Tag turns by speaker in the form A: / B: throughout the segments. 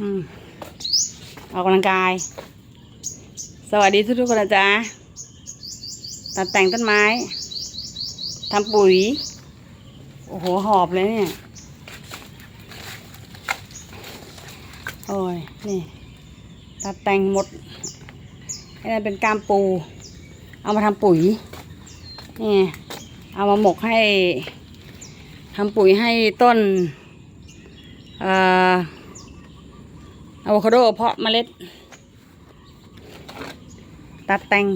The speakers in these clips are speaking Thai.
A: อืมออกกำลังกาย สวัสดีทุกทุกๆคนนะจ๊ะตัดแต่งต้นไม้ทำปุ๋ย โอ้โห หอบเลยเนี่ย โอ้ย นี่ ตัดแต่งหมดนี่เป็นกามปู เอามาทำปุ๋ย นี่ เอามาหมกให้ทำปุ๋ยให้ต้น เอ่อ อะโวคาโดเพาะเมล็ด ตัดแต่ง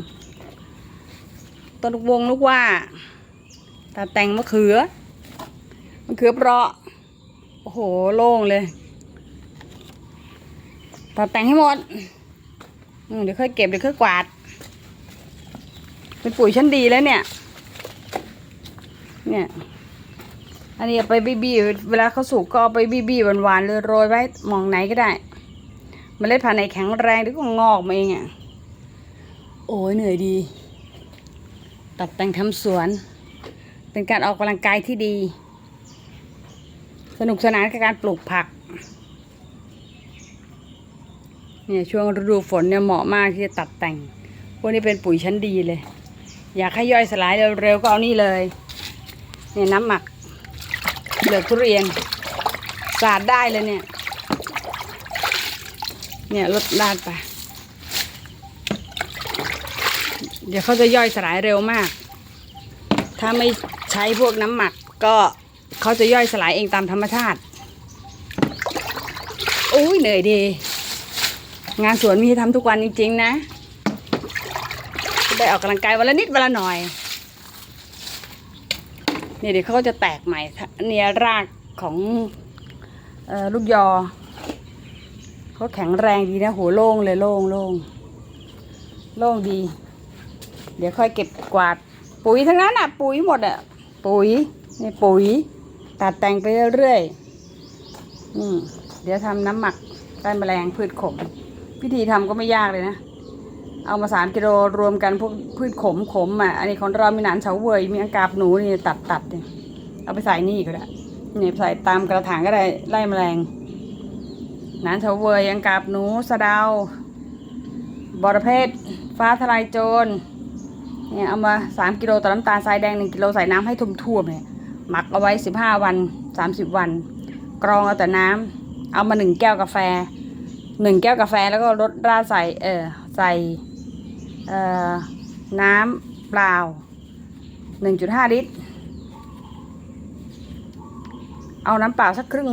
A: ต้นลูกวงลูกว่า ตัดแต่งมะเขือ มะเขือเปราะ โอ้โห โล่งเลย ตัดแต่งให้หมดมเดี๋ยวค่อยเก็บเดี๋ยวค่อยกวาด เป็นปุ๋ยชั้นดีแล้วเนี่ย เนี่ยอันนี้ไปบีบีเวลาเขาสุกก็เอาไปบีบีหวานๆเลยโรยไว้มองไหนก็ได้ เมล็ดพันธุ์ไหนแข็งแรงเดี๋ยวก็งอกมาเองอะโอ้ยเหนื่อยดี ตัดแต่งทำสวน เป็นการออกกำลังกายที่ดี สนุกสนานกับการปลูกผักเนี่ยช่วงฤดูฝนเนี่ยเหมาะมากที่จะตัดแต่ง พวกนี้เป็นปุ๋ยชั้นดีเลย อยากให้ย่อยสลายเร็วๆก็เอานี่เลยเนี่ยน้ำหมักเหลือทุเรียนสาดได้เลยเนี่ย เนี่ยลดลาดไป เดี๋ยวเขาจะย่อยสลายเร็วมาก ถ้าไม่ใช้พวกน้ำหมักก็เขาจะย่อยสลายเองตามธรรมชาติอุ้ยเหนื่อยดี งานสวนมีให้ทำทุกวันจริง ๆ นะ ได้ออกกำลังกายวันละนิดวันละหน่อยเนี่ยเดี๋ยวเขาก็จะแตกใหม่เนี่ยรากของออลูกยอ เขาแข็งแรงดีนะโหโล่งเลยโล่งโล่งโล่งดี เดี๋ยวค่อยเก็บกวาด ปุ๋ยทั้งนั้นอะ ปุ๋ยหมดอะ ปุ๋ยนี่ปุ๋ย ตัดแต่งไปเรื่อยๆนี่เดี๋ยวทำน้ำหมักได้แมลงพืชขม พิธีทำก็ไม่ยากเลยนะ เอามาสามกิโลรวมกันพวกพืชขมขมอะ อันนี้ของเรามีหนานเฉาเวยมีอังกาบหนูนี่ตัดตัดเนี่ยเอาไปใส่นี่ก็ได้เนี่ยใส่ตามกระถางก็ได้ไล่แมลง นานเฉาเวยอังกาบหนูสะดาบอระเพ็ดฟ้าทลายโจรเนี่ยเอามาสามกิโลต่อน้ำตาลทรายแดงหนึ่งกิโลใส่น้ำให้ทุ่มๆเนี่ยหมักเอาไว้สิบห้าวันสามสิบวัน กรองเอาแต่น้ำเอามาหนึ่งแก้วกาแฟหนึ่งแก้วกาแฟแล้วก็รดราดใส่เออใส่เอ่อน้ำเปล่าหนึ่งจุดห้าลิตร เอาน้ำเปล่าสักครึ่ง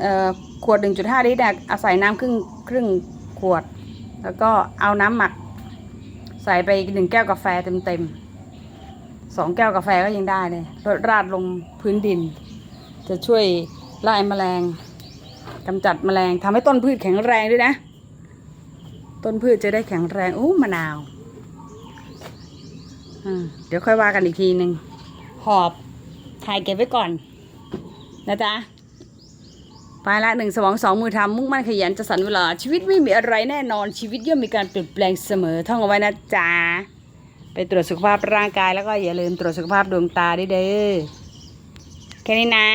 A: เอ่อ ขวดหนึ่งจุดห้าลิตรเนี่ยเอาใส่น้ำครึ่งครึ่งขวด แล้วก็เอาน้ำหมัก ใส่ไปหนึ่งแก้วกาแฟเต็มๆสองแก้วกาแฟก็ยังได้เลยรดราดลงพื้นดิน จะช่วยไล่แมลงกำจัดแมลงทำให้ต้นพืชแข็งแรงด้วยนะ ต้นพืชจะได้แข็งแรงอู้มะนาวเดี๋ยวค่อยว่ากันอีกทีหนึ่งหอบถ่ายเก็บไว้ก่อนนะจ๊ะ ไปละหนึ่งสมองสองมือทำมุ่งมั่นขยันจะสันเวลา ชีวิตไม่มีอะไรแน่นอนชีวิตย่อมมีการเปลี่ยนแปลงเสมอท่องเอาไว้นะจ๊ะไปตรวจสุขภาพร่างกายแล้วก็อย่าลืมตรวจสุขภาพดวงตาด้วยเด้อแค่นี้นะ